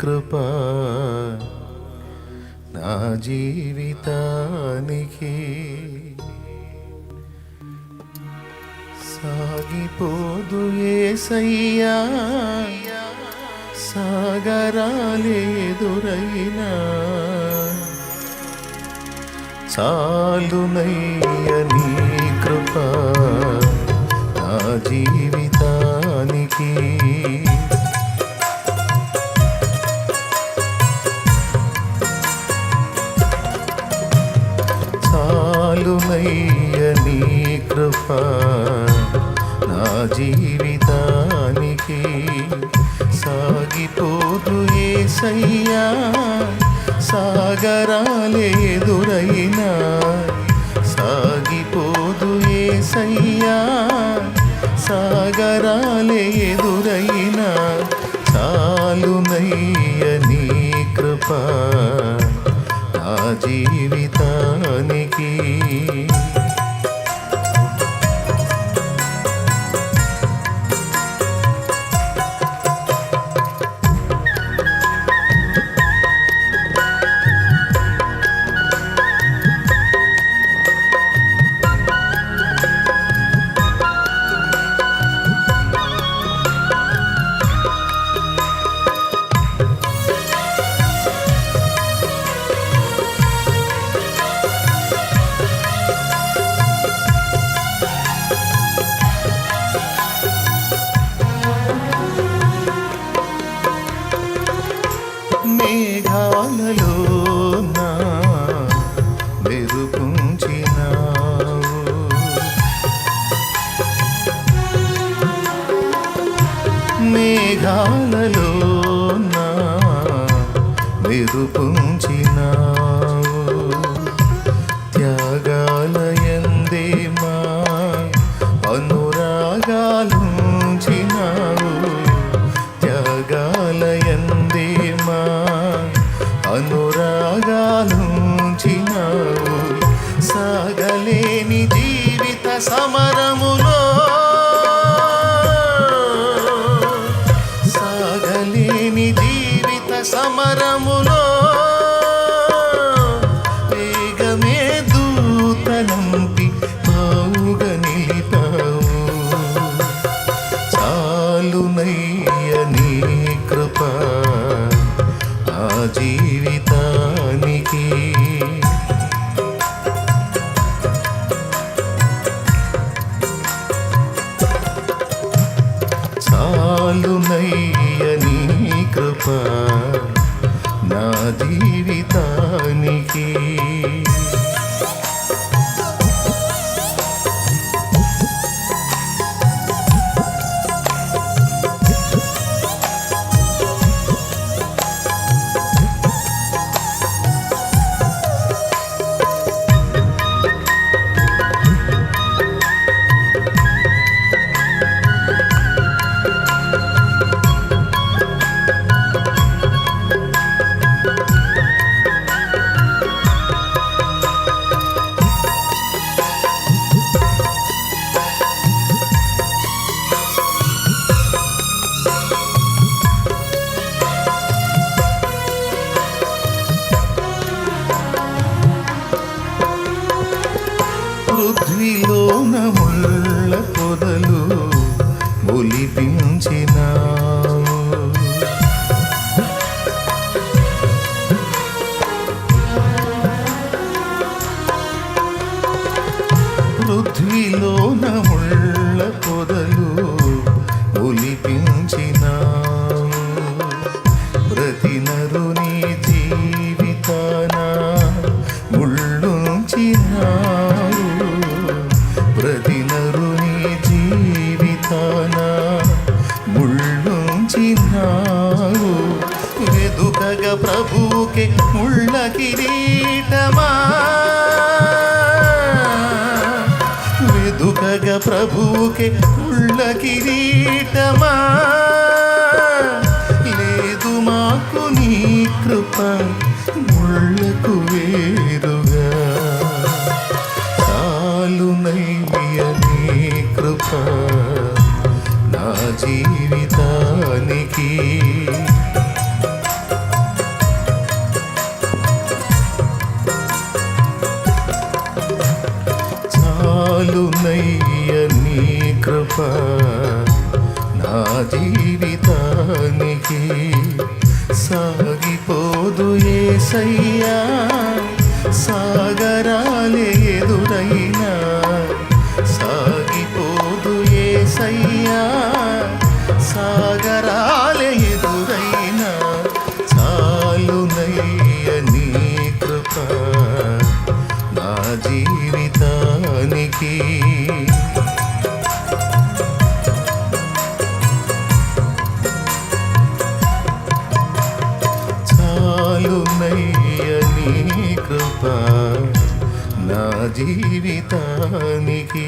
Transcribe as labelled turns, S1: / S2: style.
S1: కృప నా జీవితానికి సాగిపోదు ఏసయ్యా సాగరాలేదురైనా. చాలునయ్య చాలునయ్య నీ కృప నా జీవితానికి సాగిపోదు ఏసయ్యా సాగరాలేదురైనా సాగిపోదు ఏసయ్యా సాగరాలేదురైనా చాలునయ్య నీ కృప. జీవితానికి మేఘాలలో నా త్యాగాలయందే మా అనురాగాలుంచినావు. త్యాగాలయందే మా అనురాగాలుంచినావు. సాగలేని జీవిత సమరములో జీవితానికి. చాలునయ్య నీ కృప నా పృథ్వీలోన ముళ్ళ పొదలు ఒలిపించినావు. పృథ్వీలోన ముళ్ళుంచినావు. వెదుకగా ప్రభువుకి ముళ్ళ కిరీటమా? వెదుకగ ప్రభువుకి ముళ్ళ కిరీటమా? లేదు మాకు నీ కృప ముళ్ళకు వేరుగా. కృప నా జీవితానికి సాగిపోదు ఏసయ్యా సాగరాలే ఎదురైనా సాగిపోదు ఏసయ్యా సాగరాలే ఎదురైనా చాలునయ్య నీ కృప నా జీవితానికి జీవితానికి